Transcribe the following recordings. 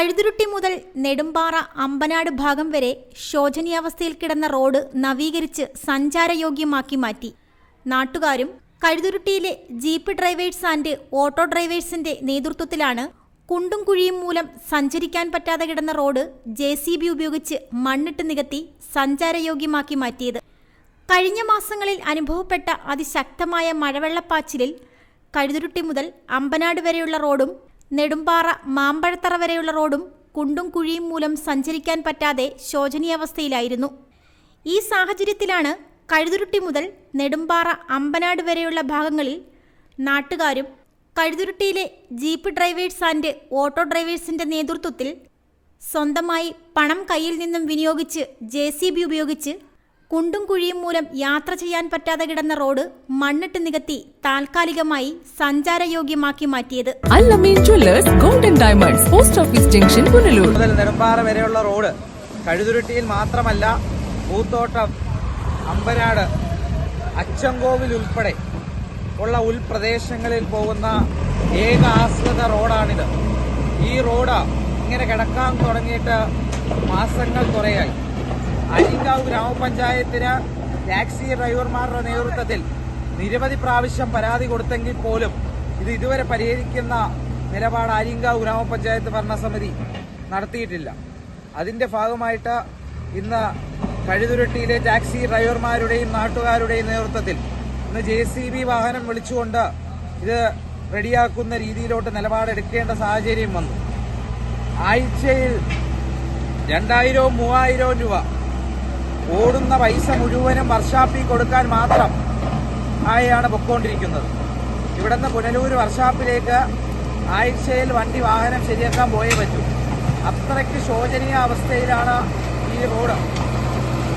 കഴുതുരുട്ടി മുതൽ നെടുമ്പാറ അമ്പനാട് ഭാഗം വരെ ശോചനീയാവസ്ഥയിൽ കിടന്ന റോഡ് നവീകരിച്ച് സഞ്ചാരയോഗ്യമാക്കി മാറ്റി. നാട്ടുകാരും കഴുതുരുട്ടിയിലെ ജീപ്പ് ഡ്രൈവേഴ്സ് ആൻഡ് ഓട്ടോ ഡ്രൈവേഴ്സിന്റെ നേതൃത്വത്തിലാണ് കുണ്ടും കുഴിയും മൂലം സഞ്ചരിക്കാൻ പറ്റാതെ കിടന്ന റോഡ് ജെ സി ബി ഉപയോഗിച്ച് മണ്ണിട്ട് നികത്തി സഞ്ചാരയോഗ്യമാക്കി മാറ്റിയത്. കഴിഞ്ഞ മാസങ്ങളിൽ അനുഭവപ്പെട്ട അതിശക്തമായ മഴവെള്ളപ്പാച്ചിലിൽ കഴുതുരുട്ടി മുതൽ അമ്പനാട് വരെയുള്ള റോഡും നെടുമ്പാറ മാമ്പഴത്തറ വരെയുള്ള റോഡും കുണ്ടും കുഴിയും മൂലം സഞ്ചരിക്കാൻ പറ്റാതെ ശോചനീയാവസ്ഥയിലായിരുന്നു. ഈ സാഹചര്യത്തിലാണ് കഴുതുരുട്ടി മുതൽ നെടുമ്പാറ അമ്പനാട് വരെയുള്ള ഭാഗങ്ങളിൽ നാട്ടുകാരും കഴുതുരുട്ടിയിലെ ജീപ്പ് ഡ്രൈവേഴ്സ് ആൻഡ് ഓട്ടോ ഡ്രൈവേഴ്സിന്റെ നേതൃത്വത്തിൽ സ്വന്തമായി പണം കയ്യിൽ നിന്നും വിനിയോഗിച്ച് ജെ ഉപയോഗിച്ച് കുണ്ടും കുഴിയും മൂലം യാത്ര ചെയ്യാൻ പറ്റാതെ കിടന്ന റോഡ് മണ്ണിട്ട് നികത്തി താൽക്കാലികമായി സഞ്ചാരയോഗ്യമാക്കി മാറ്റിയത്. Golden diamonds post office junction Punalur മുതൽ നെടുമ്പാറ വരെയുള്ള റോഡ് കഴുതുരുട്ടിയിൽ മാത്രമല്ല പൂത്തോട്ടം അമ്പനാട് അച്ചൻകോവിൽ ഉൾപ്പെടെ ഉള്ള ഉൾപ്രദേശങ്ങളിൽ പോകുന്ന ഏക ആശ്രിത റോഡാണിത്. ഈ റോഡ് ഇങ്ങനെ കിടക്കാൻ തുടങ്ങിയിട്ട് മാസങ്ങൾ കുറയായി. അരിങ്കാവ് ഗ്രാമപഞ്ചായത്തിന് ടാക്സി ഡ്രൈവർമാരുടെ നേതൃത്വത്തിൽ നിരവധി പ്രാവശ്യം പരാതി കൊടുത്തെങ്കിൽ പോലും ഇത് ഇതുവരെ പരിഹരിക്കുന്ന നിലപാട് ആര്യങ്കാവ് ഗ്രാമപഞ്ചായത്ത് ഭരണസമിതി നടത്തിയിട്ടില്ല. അതിന്റെ ഭാഗമായിട്ട് ഇന്ന് കഴുതുരുട്ടിയിലെ ടാക്സി ഡ്രൈവർമാരുടെയും നാട്ടുകാരുടെയും നേതൃത്വത്തിൽ ഇന്ന് ജെ സി ബി വാഹനം വിളിച്ചുകൊണ്ട് ഇത് റെഡിയാക്കുന്ന രീതിയിലോട്ട് നിലപാടെടുക്കേണ്ട സാഹചര്യം വന്നു. ആഴ്ചയിൽ രണ്ടായിരവും മൂവായിരവും രൂപ ഓടുന്ന പൈസ മുഴുവനും വർഷാപ്പിൽ കൊടുക്കാൻ മാത്രം ആയാണ് പൊക്കോണ്ടിരിക്കുന്നത്. ഇവിടുന്ന് പുനലൂർ വർഷാപ്പിലേക്ക് ആഴ്ചയിൽ വണ്ടി വാഹനം ശരിയാക്കാൻ പോയേ പറ്റൂ. അത്രയ്ക്ക് ശോചനീയ അവസ്ഥയിലാണ് ഈ റോഡ്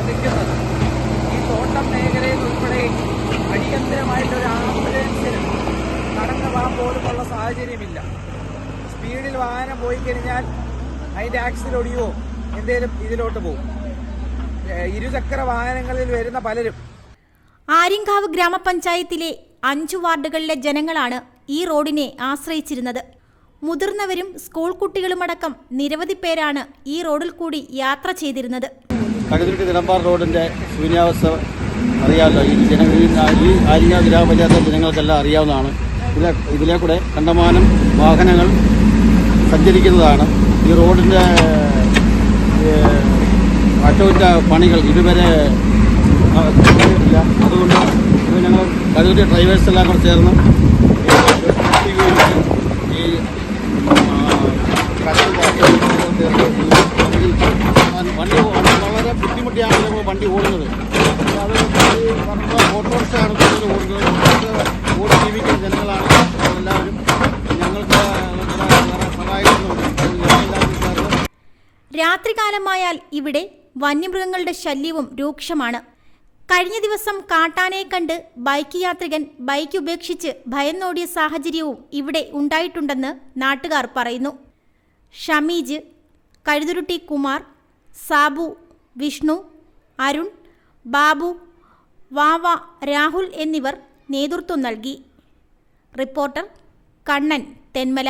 നിൽക്കുന്നത്. ഈ തോട്ടം മേഖലയിൽ ഉൾപ്പെടെ അടിയന്തരമായിട്ടൊരു ആംബുലൻസിന് കടന്നു പോകാൻ പോലുമുള്ള സാഹചര്യമില്ല. സ്പീഡിൽ വാഹനം പോയി കഴിഞ്ഞാൽ അതിന്റെ ആക്സിൽ ഒടിയോ എന്തേലും ഇതിലോട്ട് പോകും. ഇരുചക്ര വാഹനങ്ങളിൽ വരുന്ന പലരും. ആര്യങ്കാവ് ഗ്രാമപഞ്ചായത്തിലെ അഞ്ചു വാർഡുകളിലെ ജനങ്ങളാണ് ഈ റോഡിനെ ആശ്രയിച്ചിരുന്നത്. മുതിർന്നവരും സ്കൂൾ കുട്ടികളുമടക്കം നിരവധി പേരാണ് ഈ റോഡിൽ കൂടി യാത്ര ചെയ്തിരുന്നത്. കടുതുരുട്ടി നിലമ്പാർ റോഡിന്റെ ശൂന്യാവസ്ഥ അറിയാമല്ലോ. ഈ ജന ഈ ആര്യങ്ങ ഗ്രാമപഞ്ചായത്ത് ജനങ്ങൾക്കെല്ലാം അറിയാവുന്നതാണ്. ഇതിലെ ഇതിലെ കൂടെ കണ്ടമാനം വാഹനങ്ങൾ സഞ്ചരിക്കുന്നതാണ് ഈ റോഡിന്റെ അറ്റകുറ്റ പണികൾ ഇതുവരെ ഇല്ല അതുകൊണ്ട് ഇത് ഞങ്ങൾ കടുതുരുട്ടി ഡ്രൈവേഴ്സ് എല്ലാം കൂടെ ചേർന്ന് വണ്ടി വളരെ ബുദ്ധിമുട്ടിയാണ് നമ്മൾ വണ്ടി ഓടുന്നത്. അത് ഓട്ടോറിക്ഷയാണ് ഓടുന്നത്. ഓടി ജീവിക്കുന്ന ജനങ്ങളാണ്. രാത്രികാലമായാൽ ഇവിടെ വന്യമൃഗങ്ങളുടെ ശല്യവും രൂക്ഷമാണ്. കഴിഞ്ഞ ദിവസം കാട്ടാനയെ കണ്ട് ബൈക്ക് യാത്രികൻ ബൈക്ക് ഉപേക്ഷിച്ച് ഭയന്നോടിയ സാഹചര്യവും ഇവിടെ ഉണ്ടായിട്ടുണ്ടെന്ന് നാട്ടുകാർ പറയുന്നു. ഷമീജ് കഴുതുരുട്ടി കുമാർ സാബു വിഷ്ണു അരുൺ ബാബു വാവ രാഹുൽ എന്നിവർ നേതൃത്വം നൽകി. റിപ്പോർട്ടർ കണ്ണൻ തെന്മല.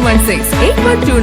916 8129